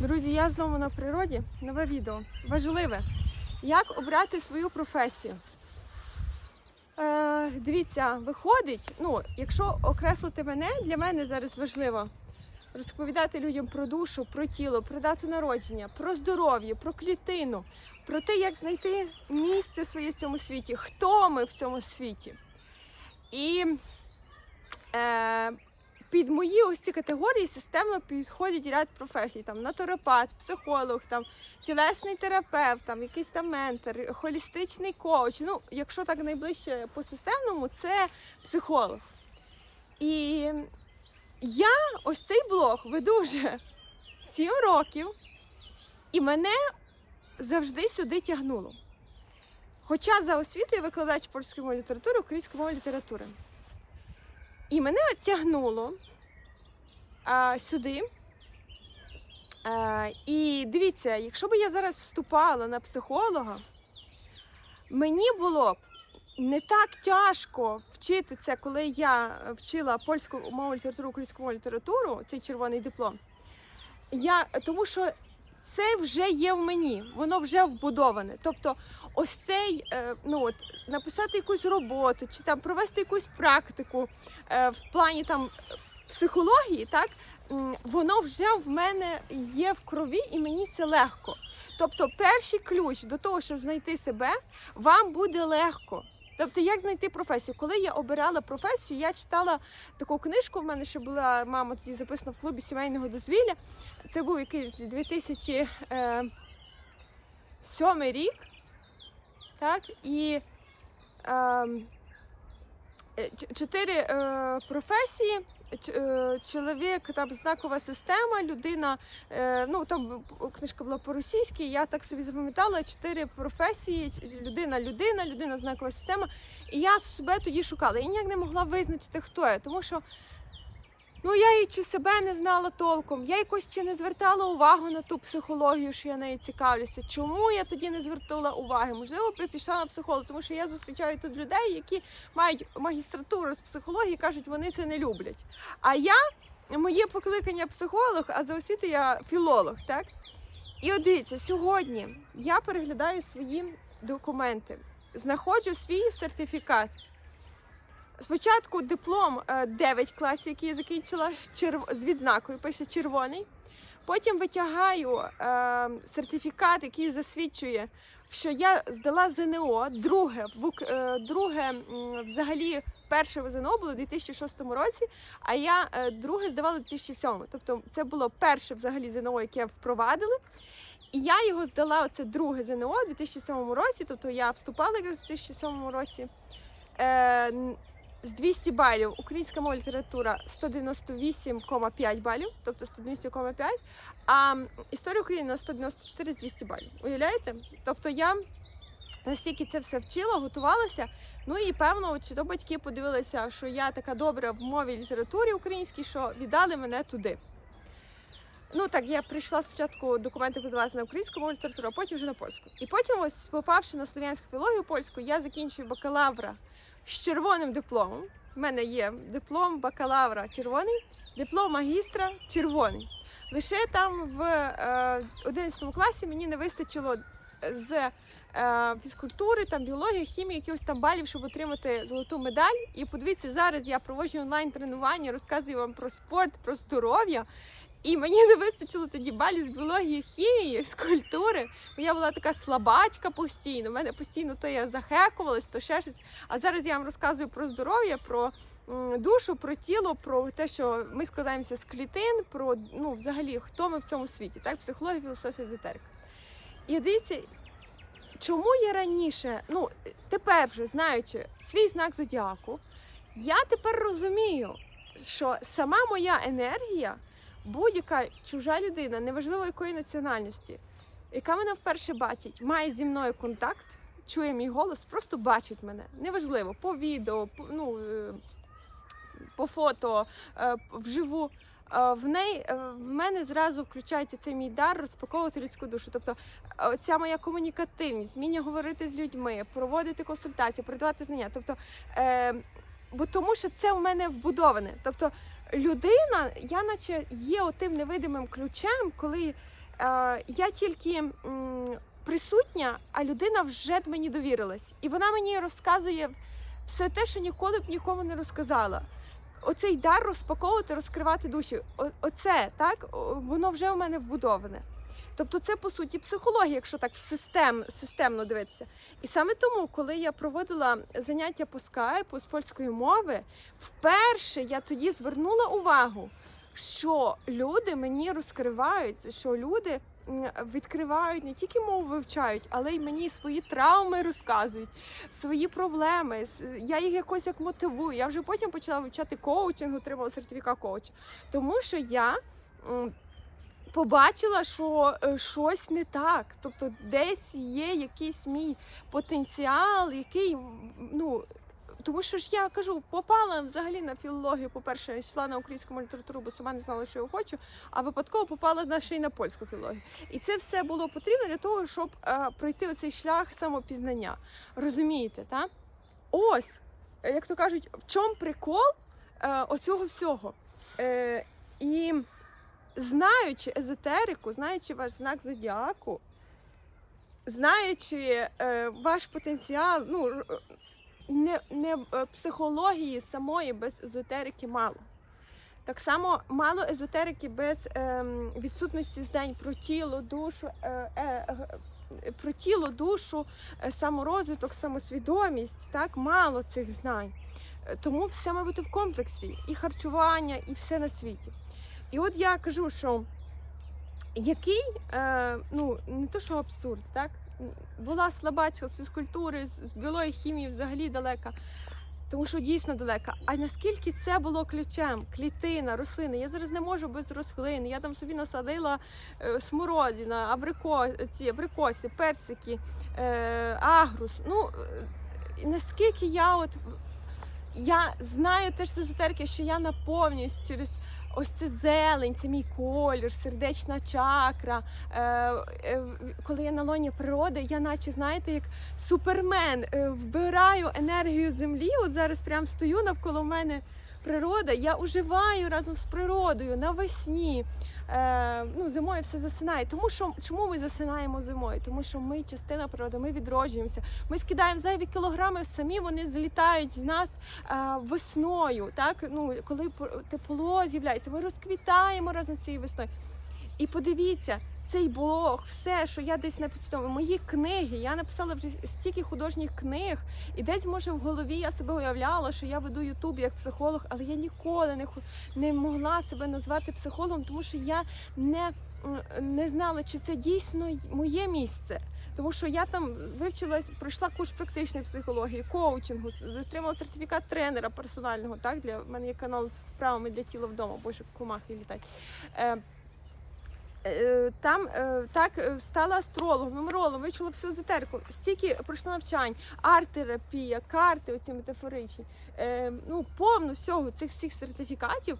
Друзі, я знову на природі. Нове відео. Важливе. Як обрати свою професію? Е, дивіться, виходить, ну, якщо окреслити мене, для мене зараз важливо розповідати людям про душу, про тіло, про дату народження, про здоров'я, про клітину, про те, як знайти місце своє в цьому світі, хто ми в цьому світі. І е, під мої ось ці категорії системно підходять ряд професій: там натуропат, психолог, там тілесний терапевт, там якийсь там ментор, холістичний коуч. Ну, якщо так найближче по системному, це психолог. І я ось цей блог веду вже 7 років, і мене завжди сюди тягнуло. Хоча за освітою викладач польської мови літератури, української мови літератури. І мене тягнуло а, сюди. А, і дивіться, якщо б я зараз вступала на психолога, мені було б не так тяжко вчити це, коли я вчила польську мову літературу, українську мову літературу, цей червоний диплом. Я, тому що це вже є в мені, воно вже вбудоване. Тобто, ось цей, е, ну от написати якусь роботу чи там провести якусь практику е, в плані там психології, так воно вже в мене є в крові, і мені це легко. Тобто, перший ключ до того, щоб знайти себе, вам буде легко. Тобто, як знайти професію? Коли я обирала професію, я читала таку книжку. В мене ще була мама тоді записана в клубі сімейного дозвілля. Це був якийсь 2007 рік. Так, і ем, е, чотири е, професії. Е, Чоловік, там знакова система, людина, е, ну там книжка була по-російськи, я так собі запам'ятала чотири професії: людина, людина, людина, знакова система. І я себе тоді шукала. Я ніяк не могла визначити, хто я, тому що ну я і чи себе не знала толком, я якось чи не звертала увагу на ту психологію, що я нею цікавлюся. Чому я тоді не звертала уваги? Можливо, би пішла на психолога, тому що я зустрічаю тут людей, які мають магістратуру з психології, кажуть, вони це не люблять. А я, моє покликання психолог, а за освітою я філолог, так? І от дивіться, сьогодні я переглядаю свої документи, знаходжу свій сертифікат. Спочатку диплом е, 9 класів, який я закінчила з відзнакою, пише червоний. Потім витягаю е, сертифікат, який засвідчує, що я здала ЗНО. Друге, е, друге взагалі перше в ЗНО було у 2006 році, а я е, друге здавала у 2007. Тобто це було перше взагалі ЗНО, яке впровадили. І я його здала, оце друге ЗНО у 2007 році, тобто я вступала якраз у 2007 році. З 200 балів українська мова література 198,5 балів, тобто 190,5, а історія України на 194 з 200 балів. Уявляєте? Тобто я настільки це все вчила, готувалася. Ну і певно, чи то батьки подивилися, що я така добра в мові літературі українській, що віддали мене туди. Ну так, я прийшла спочатку документи подавати на українську мову літературу, а потім вже на польську. І потім, ось попавши на слов'янську філологію польську, я закінчую бакалавра з червоним дипломом. У мене є диплом бакалавра червоний, диплом магістра червоний. Лише там в е, 11 класі мені не вистачило з е, фізкультури, там біології, хімії, якихось там балів, щоб отримати золоту медаль. І подивіться, зараз я проводжу онлайн тренування, розказую вам про спорт, про здоров'я. І мені не вистачило тоді балів з біології, хімії, з культури. Бо я була така слабачка постійно. У мене постійно то я захекувалась, то ще щось. А зараз я вам розказую про здоров'я, про душу, про тіло, про те, що ми складаємося з клітин, про ну, взагалі, хто ми в цьому світі, так, психологія, філософія, езотерика. І дивіться, чому я раніше, ну тепер вже знаючи свій знак зодіаку, я тепер розумію, що сама моя енергія, будь-яка чужа людина, неважливо якої національності, яка мене вперше бачить, має зі мною контакт, чує мій голос, просто бачить мене. Неважливо, по відео, по, ну, е, по фото, е, вживу. Е, В неї в мене зразу включається цей мій дар розпаковувати людську душу. Тобто ця моя комунікативність, вміння говорити з людьми, проводити консультації, передавати знання. Тобто, бо тому що це в мене вбудоване. Тобто, людина, я наче є отим невидимим ключем, коли е, я тільки м, присутня, а людина вже мені довірилась. І вона мені розказує все те, що ніколи б нікому не розказала. Оцей дар розпаковувати, розкривати душі. Оце так, воно вже у мене вбудоване. Тобто, це по суті психологія, якщо так систем, системно дивитися. І саме тому, коли я проводила заняття по скайпу з польської мови, вперше я тоді звернула увагу, що люди мені розкриваються, що люди відкривають не тільки мову вивчають, але й мені свої травми розказують, свої проблеми. Я їх якось як мотивую. Я вже потім почала вивчати коучинг, отримала сертифікат коуча. Тому що я. Побачила, що е, щось не так, тобто десь є якийсь мій потенціал, який ну тому що ж я кажу, попала взагалі на філологію. По-перше, йшла на українську літературу, бо сама не знала, що я хочу, а випадково попала на ще й на польську філологію. І це все було потрібно для того, щоб е, пройти оцей шлях самопізнання. Розумієте, так? Ось, як то кажуть, в чому прикол е, оцього всього. Е, і знаючи езотерику, знаючи ваш знак зодіаку, знаючи е, ваш потенціал, ну не, не е, психології самої без езотерики мало. Так само мало езотерики без ем, відсутності знань про тіло, душу, е, е, е, про тіло, душу, е, саморозвиток, самосвідомість. Так мало цих знань. Е, Тому все має бути в комплексі і харчування, і все на світі. І от я кажу, що який, е, ну не то, що абсурд, так? Була слабачка з фізкультури, з, з біології, хімії взагалі далека. Тому що дійсно далека. А наскільки це було ключем? Клітина, рослини. Я зараз не можу без рослин. Я там собі насадила е, смородина, абрико, ці абрикоси, персики, е, агрус. Ну е, наскільки я от я знаю теж з езотерики, що я наповнююсь через ось це зелень, це мій колір, сердечна чакра. Е, е, коли я на лоні природи, я наче знаєте, як супермен е, вбираю енергію землі. От зараз прям стою навколо мене природа. Я уживаю разом з природою навесні. Е, ну, зимою все засинає. Тому що чому ми засинаємо зимою? Тому що ми частина природи, ми відроджуємося. Ми скидаємо зайві кілограми, самі вони злітають з нас е, весною. Так? Ну, коли тепло з'являється, ми розквітаємо разом з цією весною. І подивіться, цей блог, все, що я десь написала, мої книги. Я написала вже стільки художніх книг, і десь може в голові я себе уявляла, що я веду Ютуб як психолог, але я ніколи не не могла себе назвати психологом, тому що я не, не знала, чи це дійсно моє місце. Тому що я там вивчилась, пройшла курс практичної психології, коучингу, отримала сертифікат тренера персонального. Так, для в мене є канал з вправами для тіла вдома, боже, комахи літають. Е, Там е, так е, стала астрологом, нумерологом, вивчила всю езотерику. Стільки пройшло навчань, арт-терапія, карти, оці метафоричні. Ну, повно всього цих всіх сертифікатів.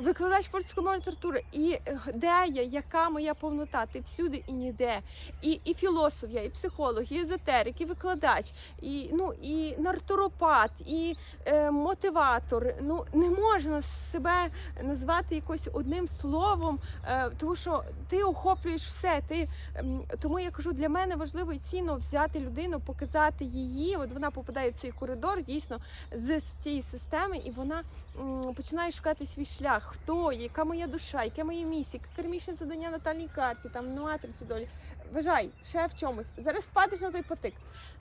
Е, Викладач польської мови літератури, і е, де я, яка моя повнота? Ти всюди і ніде. І, і філософ я, і психолог, і езотерик, і викладач, і, ну, і нартуропат, і е, мотиватор. Ну не можна себе назвати якось одним словом, е, тому що ти охоплюєш все. Ти ем, тому я кажу, для мене важливо і цінно взяти людину, показати її. От вона попадає в цей коридор дійсно з цієї системи, і вона м, починає шукати свій шлях. Хто є, яка моя душа, яке моє місце, яке кармічне завдання на натальній карті, там на матриці долі. Вважай, ще в чомусь. Зараз падеш на той потик.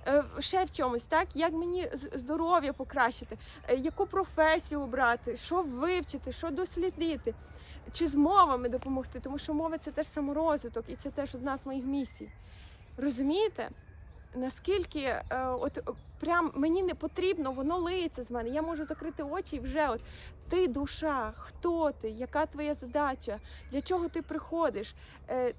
Е, ще в чомусь, так? Як мені здоров'я покращити, е, яку професію обрати, що вивчити, що дослідити, чи з мовами допомогти, тому що мова це теж саморозвиток і це теж одна з моїх місій. Розумієте? Наскільки е, от е, прям мені не потрібно, воно лиється з мене. Я можу закрити очі і вже от ти душа, хто ти, яка твоя задача, для чого ти приходиш. Е,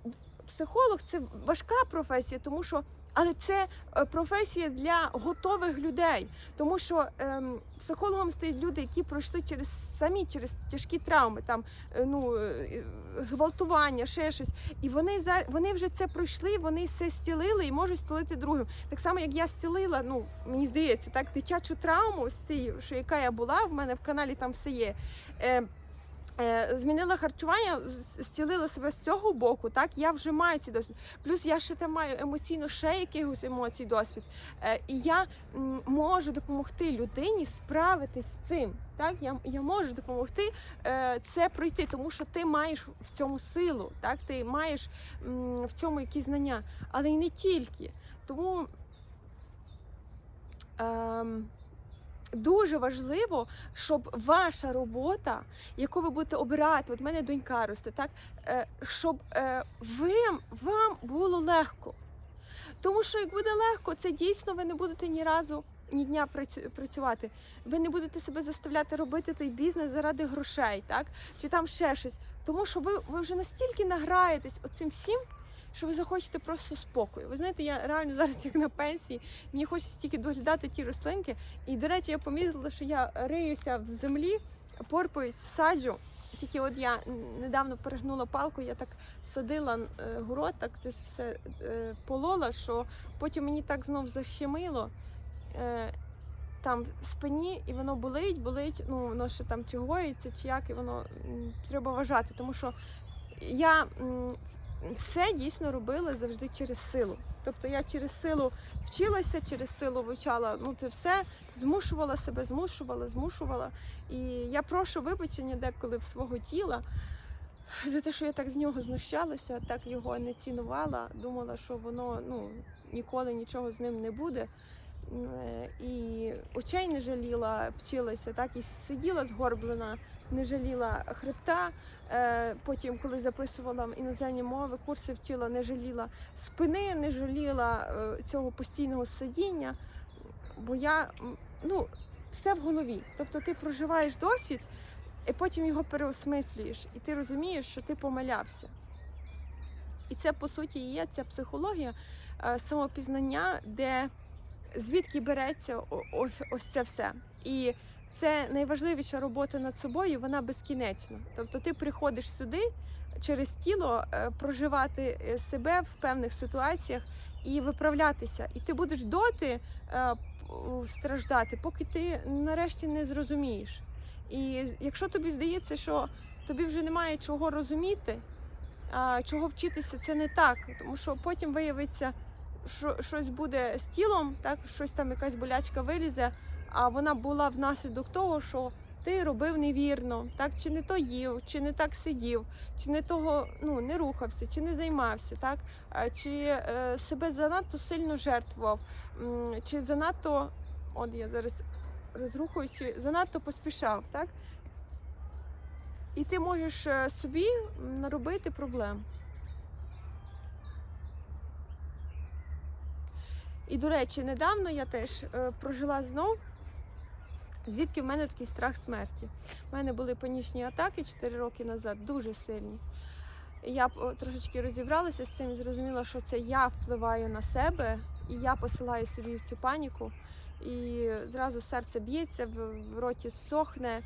психолог це важка професія, тому що. Але це е, професія для готових людей, тому що ем, психологом стають люди, які пройшли через самі через тяжкі травми, там е, ну е, зґвалтування, ще щось. І вони за вони вже це пройшли, вони все зцілили і можуть зцілити другим. Так само, як я зцілила, ну мені здається, так дитячу травму з цією, що яка я була, в мене в каналі там все є. Е, е, змінила харчування, зцілила себе з цього боку, так я вже маю цей досвід. Плюс я ще там маю емоційно ще якихось емоцій, досвід. Е, і я можу допомогти людині справитись з цим. Так, я, я можу допомогти е, це пройти, тому що ти маєш в цьому силу, так ти маєш м, в цьому якісь знання, але й не тільки. Тому ем, дуже важливо, щоб ваша робота, яку ви будете обирати, от мене донька росте, так е, щоб е, ви, вам було легко. Тому що як буде легко, це дійсно ви не будете ні разу ні дня працю- працювати. Ви не будете себе заставляти робити той бізнес заради грошей, так? Чи там ще щось. Тому що ви, ви вже настільки награєтесь оцим всім, що ви захочете просто спокою. Ви знаєте, я реально зараз як на пенсії, мені хочеться тільки доглядати ті рослинки. І, до речі, я помітила, що я риюся в землі, порпаюсь, саджу. Тільки от я недавно перегнула палку, я так садила е, город, так це все е, полола, що потім мені так знов защемило е, там в спині, і воно болить, болить, ну воно ще там чи гоїться, чи як, і воно м, треба вважати, тому що я м, все дійсно робила завжди через силу. Тобто я через силу вчилася, через силу вивчала, ну це все змушувала себе, змушувала, змушувала. І я прошу вибачення деколи в свого тіла за те, що я так з нього знущалася, так його не цінувала, думала, що воно ну, ніколи нічого з ним не буде. Е, І очей не жаліла, вчилася, так і сиділа згорблена, не жаліла хребта. Е, Потім, коли записувала іноземні мови, курси вчила, не жаліла спини, не жаліла е, цього постійного сидіння. Бо я ну, все в голові. Тобто ти проживаєш досвід, і потім його переосмислюєш, і ти розумієш, що ти помилявся. І це по суті є ця психологія е, самопізнання, де звідки береться ось це все. І це найважливіша робота над собою, вона безкінечна. Тобто ти приходиш сюди через тіло е, проживати е, себе в певних ситуаціях і виправлятися. І ти будеш доти е, страждати, поки ти нарешті не зрозумієш. І якщо тобі здається, що тобі вже немає чого розуміти, чого вчитися, це не так, тому що потім виявиться, що щось буде з тілом, так щось там якась болячка вилізе, а вона була внаслідок того, що ти робив невірно, так чи не то їв, чи не так сидів, чи не того ну не рухався, чи не займався, так чи е, себе занадто сильно жертвував, чи занадто, от я зараз розрухуюсь, чи занадто поспішав, так? І ти можеш е, собі наробити проблем. І, до речі, недавно я теж е, прожила знов, звідки в мене такий страх смерті. У мене були панічні атаки 4 роки назад, дуже сильні. Я трошечки розібралася з цим і зрозуміла, що це я впливаю на себе, і я посилаю собі в цю паніку. І зразу серце б'ється, в, роті сохне.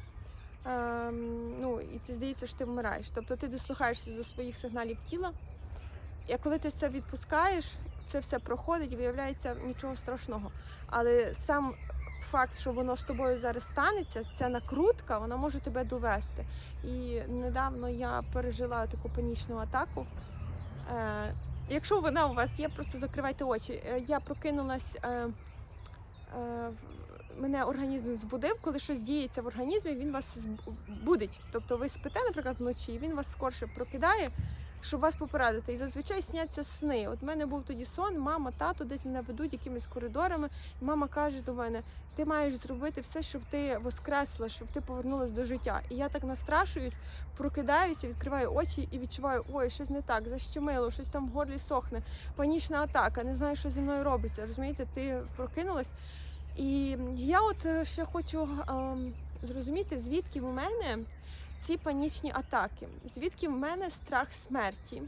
Ем, ну, і ти здається, що ти вмираєш. Тобто ти дослухаєшся до своїх сигналів тіла. І коли ти це відпускаєш, це все проходить і виявляється нічого страшного. Але сам факт, що воно з тобою зараз станеться, ця накрутка, вона може тебе довести. І недавно я пережила таку панічну атаку. Е, якщо вона у вас є, просто закривайте очі. Е, я прокинулась. Е, е, мене організм збудив, коли щось діється в організмі, він вас зб- будить. Тобто ви спите, наприклад, вночі, він вас скорше прокидає, щоб вас попередити. І зазвичай сняться сни. От в мене був тоді сон, мама, тато десь мене ведуть якимись коридорами. І мама каже до мене: ти маєш зробити все, щоб ти воскресла, щоб ти повернулась до життя. І я так настрашуюсь, прокидаюся, відкриваю очі і відчуваю, ой, щось не так, защемило, щось там в горлі сохне, панічна атака, не знаю, що зі мною робиться. Розумієте, ти прокинулась. І я от е, ще хочу зрозуміти, звідки в мене ці панічні атаки, звідки в мене страх смерті,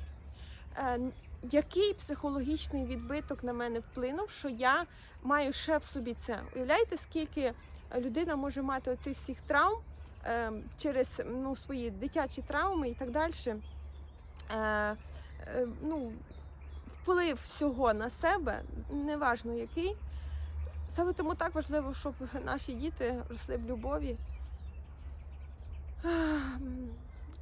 е, який психологічний відбиток на мене вплинув, що я маю ще в собі це. Уявляєте, скільки людина може мати оцих всіх травм е, через ну, свої дитячі травми і так далі. Е, е, ну, вплив всього на себе, неважно який. Саме тому так важливо, щоб наші діти росли в любові.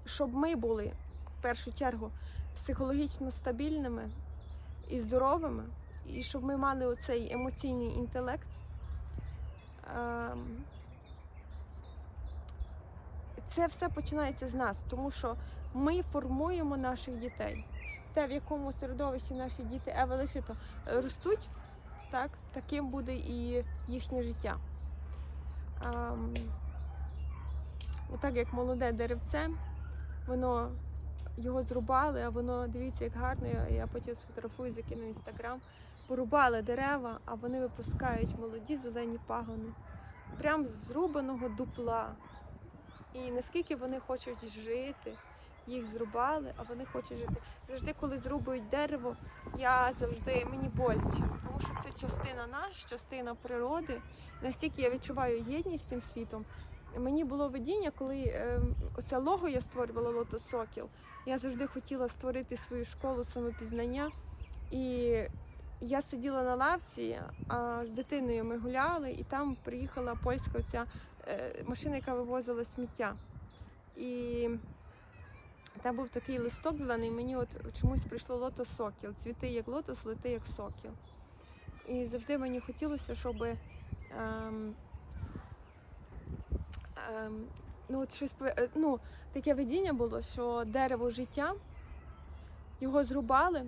Щоб ми були в першу чергу психологічно стабільними і здоровими, і щоб ми мали оцей емоційний інтелект. Ем, Це все починається з нас, тому що ми формуємо наших дітей. Те, в якому середовищі наші діти Ева лишито ростуть, так, таким буде і їхнє життя. Отак як молоде деревце, воно його зрубали, а воно дивіться, як гарно. Я потім сфотографую, закину в інстаграм. Порубали дерева, а вони випускають молоді зелені пагони. Прям з зрубаного дупла. І наскільки вони хочуть жити, їх зрубали, а вони хочуть жити. Завжди, коли зрубують дерево, я завжди мені боляче, тому що це частина нас, частина природи. Настільки я відчуваю єдність з цим світом. Мені було видіння, коли е, оце лого я створювала Лотос Сокіл. Я завжди хотіла створити свою школу самопізнання. І я сиділа на лавці, а з дитиною ми гуляли, і там приїхала польська оця е, машина, яка вивозила сміття. І там був такий листок зелений, мені от чомусь прийшло лотос сокіл. Цвіти як лотос, лети як сокіл. І завжди мені хотілося, щоб ем, ем, ну, от щось, е, ну, таке видіння було, що дерево життя, його зрубали,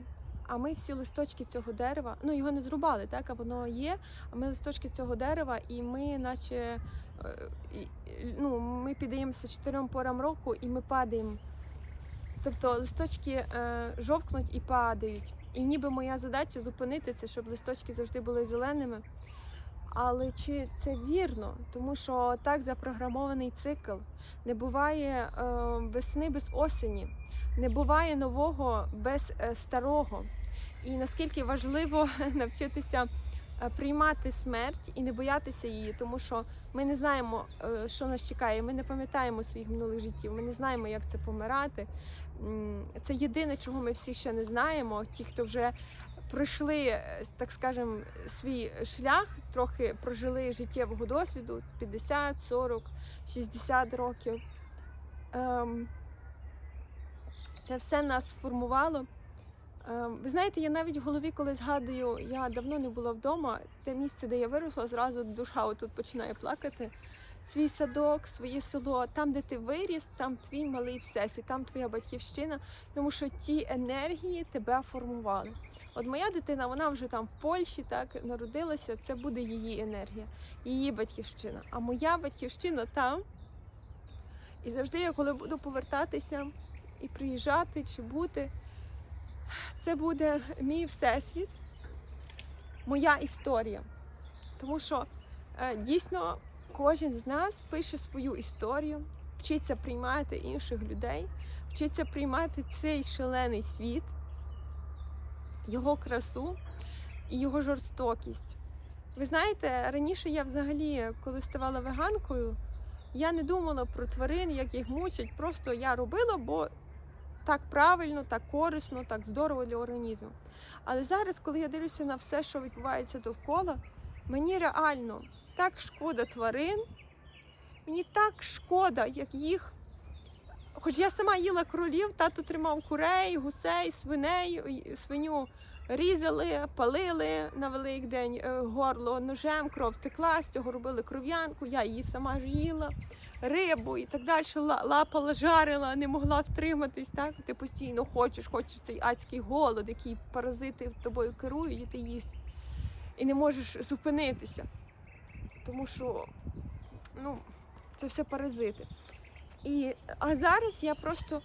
а ми всі листочки цього дерева, ну його не зрубали, так, а воно є, а ми листочки цього дерева, і ми наче е, ну, ми піддаємося чотирьом порам року і ми падаємо. Тобто листочки е, жовкнуть і падають. І ніби моя задача зупинити це, щоб листочки завжди були зеленими. Але чи це вірно? Тому що так запрограмований цикл. Не буває е, весни без осені, не буває нового без е, старого. І наскільки важливо навчитися е, приймати смерть і не боятися її, тому що ми не знаємо, е, що нас чекає. Ми не пам'ятаємо своїх минулих життів. Ми не знаємо, як це помирати. Це єдине, чого ми всі ще не знаємо. Ті, хто вже пройшли, е, так скажем, свій шлях, трохи прожили життєвого досвіду 50, 40, 60 років. Ем, Це все нас сформувало. Ем, Ви знаєте, я навіть в голові, коли згадую, я давно не була вдома, те місце, де я виросла, зразу душа отут починає плакати. Свій садок, своє село, там, де ти виріс, там твій малий всесвіт, там твоя батьківщина, тому що ті енергії тебе формували. От моя дитина, вона вже там в Польщі так народилася, це буде її енергія, її батьківщина. А моя батьківщина там. І завжди я, коли буду повертатися і приїжджати чи бути, це буде мій всесвіт, моя історія. Тому що е, дійсно кожен з нас пише свою історію, вчиться приймати інших людей, вчиться приймати цей шалений світ, його красу і його жорстокість. Ви знаєте, раніше я взагалі, коли ставала веганкою, я не думала про тварин, як їх мучать. Просто я робила, бо так правильно, так корисно, так здорово для організму. Але зараз, коли я дивлюся на все, що відбувається довкола, мені реально так шкода тварин, мені так шкода, як їх. Хоч я сама їла кролів, тато тримав курей, гусей, свиней, свиню різали, палили на Великдень е, горло ножем, кров текла, з цього робили кров'янку, я її сама ж їла, рибу і так далі, лапала, жарила, не могла втриматись. Так? Ти постійно хочеш, хочеш цей адський голод, який паразити тобою керують, і ти їсть. І не можеш зупинитися. Тому що ну, це все паразити. І, а зараз я просто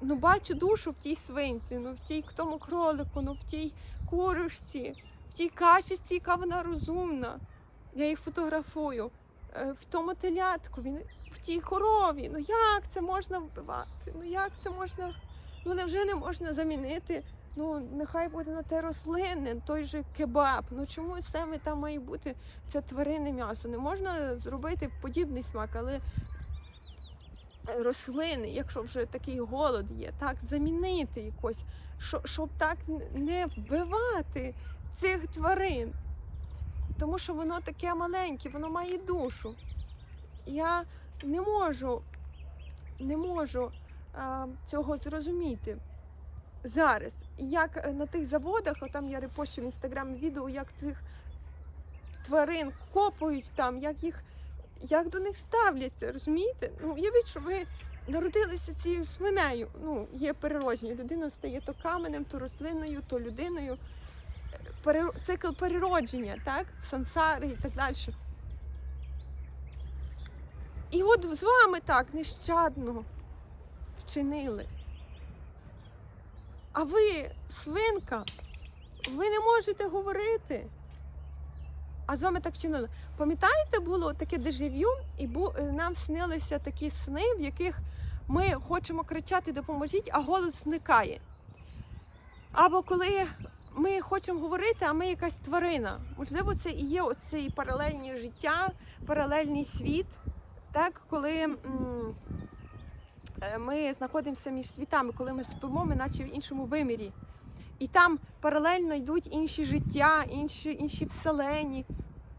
ну, бачу душу в тій свинці, ну, в тій тому кролику, ну, в тій курочці, в тій качечці, яка вона розумна. Я їх фотографую. Е, В тому телятку, він в тій корові. Ну як це можна вбивати? Ну як це можна? Ну невже не можна замінити? Ну, нехай буде на те рослинне, той же кебаб. Ну чому саме там має бути це тваринне м'ясо? Не можна зробити подібний смак, але рослини, якщо вже такий голод є, так замінити якось, що- щоб так не вбивати цих тварин. Тому що воно таке маленьке, воно має душу. Я не можу, не можу а, цього зрозуміти зараз. Як на тих заводах, там я репощу в інстаграмі відео, як цих тварин копають там, як їх як до них ставляться, розумієте? Ну, уявіть, що ви народилися цією свинею. Ну, є переродження. Людина стає то каменем, то рослиною, то людиною. Цикл переродження, так? Сансари і так далі. І от з вами так нещадно вчинили. А ви, свинка, ви не можете говорити. А з вами так вчинили. Пам'ятаєте, було таке дежавю, і е, нам снилися такі сни, в яких ми хочемо кричати Допоможіть, а голос зникає. Або коли ми хочемо говорити, а ми якась тварина. Можливо, це і є оцей паралельні життя, паралельний світ, так, коли е, ми знаходимося між світами, коли ми спимо, ми наче в іншому вимірі. І там паралельно йдуть інші життя, інші, інші вселені.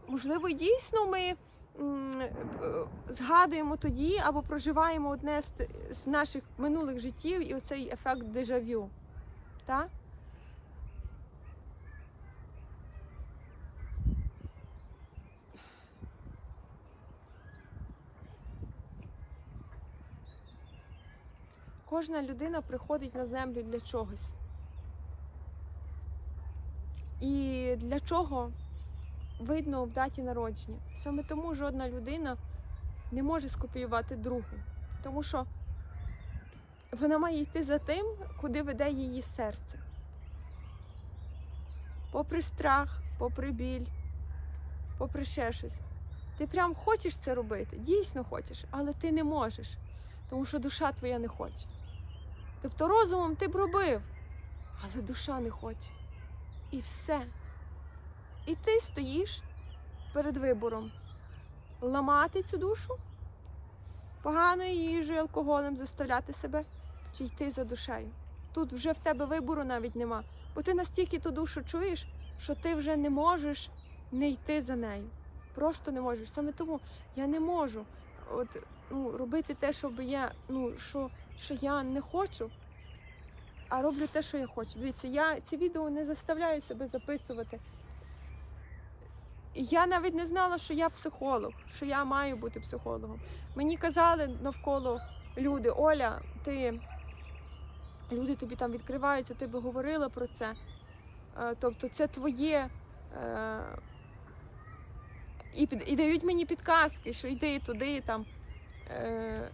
Можливо, дійсно ми е, згадуємо тоді або проживаємо одне з, наших минулих життів і оцей ефект дежавю. Так? Кожна людина приходить на землю для чогось. І для чого видно в даті народження. Саме тому жодна людина не може скопіювати другу, тому що вона має йти за тим, куди веде її серце. Попри страх, попри біль, попри ще щось. Ти прям хочеш це робити, дійсно хочеш, але ти не можеш, тому що душа твоя не хоче. Тобто розумом ти б робив, але душа не хоче. І все. І ти стоїш перед вибором ламати цю душу, поганою їжею, алкоголем заставляти себе чи йти за душею. Тут вже в тебе вибору навіть нема, бо ти настільки ту душу чуєш, що ти вже не можеш не йти за нею. Просто не можеш. Саме тому я не можу от, ну, робити те, що би я, ну, що, що я не хочу, а роблю те, що я хочу. Дивіться, я ці відео не заставляю себе записувати. Я навіть не знала, що я психолог, що я маю бути психологом. Мені казали навколо люди, Оля, ти люди тобі там відкриваються, ти би говорила про це. Е, Тобто це твоє. е, І, під- і дають мені підказки, що йди туди, там. Е,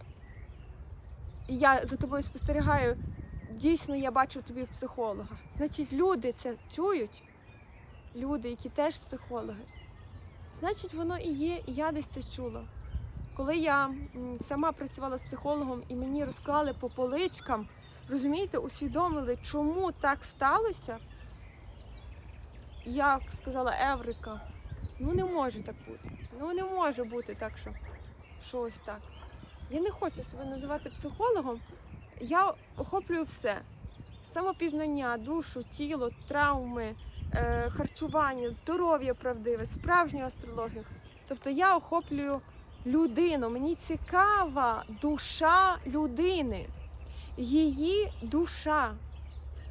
І я за тобою спостерігаю. Дійсно, я бачу тобі психолога. Значить, люди це чують, люди, які теж психологи. Значить, воно і є, і я десь це чула. Коли я сама працювала з психологом і мені розклали по поличкам, розумієте, усвідомили, чому так сталося, я сказала Еврика, ну не може так бути. Ну не може бути так, що, що ось так. Я не хочу себе називати психологом. Я охоплюю все: самопізнання, душу, тіло, травми, е, харчування, здоров'я правдиве, справжню астрологію. Тобто я охоплюю людину. Мені цікава душа людини, її душа.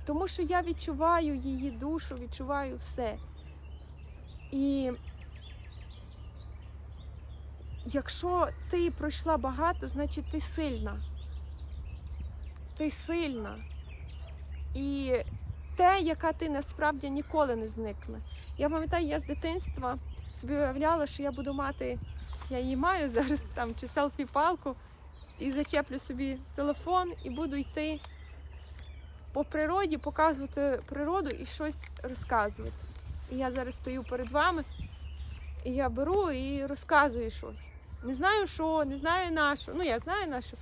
Тому що я відчуваю її душу, відчуваю все. І якщо ти пройшла багато, значить ти сильна. Ти сильна. І те, яка ти насправді ніколи не зникне. Я пам'ятаю, я з дитинства собі уявляла, що я буду мати, я її маю зараз там, чи селфі-палку, і зачеплю собі телефон і буду йти по природі, показувати природу і щось розказувати. І я зараз стою перед вами, і я беру і розказую щось. Не знаю що, не знаю на що. Ну, я знаю на що,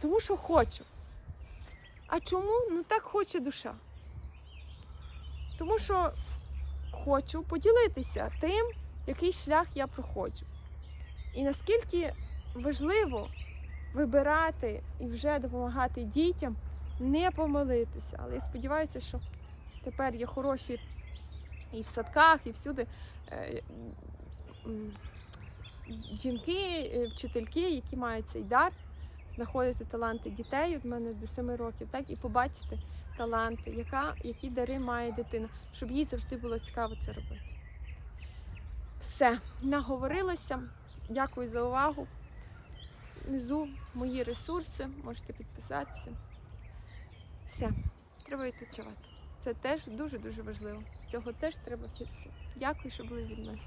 тому що хочу. А чому? Ну так хоче душа. Тому що хочу поділитися тим, який шлях я проходжу. І наскільки важливо вибирати і вже допомагати дітям не помилитися. Але я сподіваюся, що тепер є хороші і в садках, і всюди е, жінки, е, вчительки, які мають цей дар знаходити таланти дітей. От мене до 7 років, так і побачити таланти, яка, які дари має дитина, щоб їй завжди було цікаво це робити. Все, наговорилася. Дякую за увагу. Внизу мої ресурси, можете підписатися. Все, треба відпочивати. Це теж дуже-дуже важливо. Цього теж треба вчитися. Дякую, що були зі мною.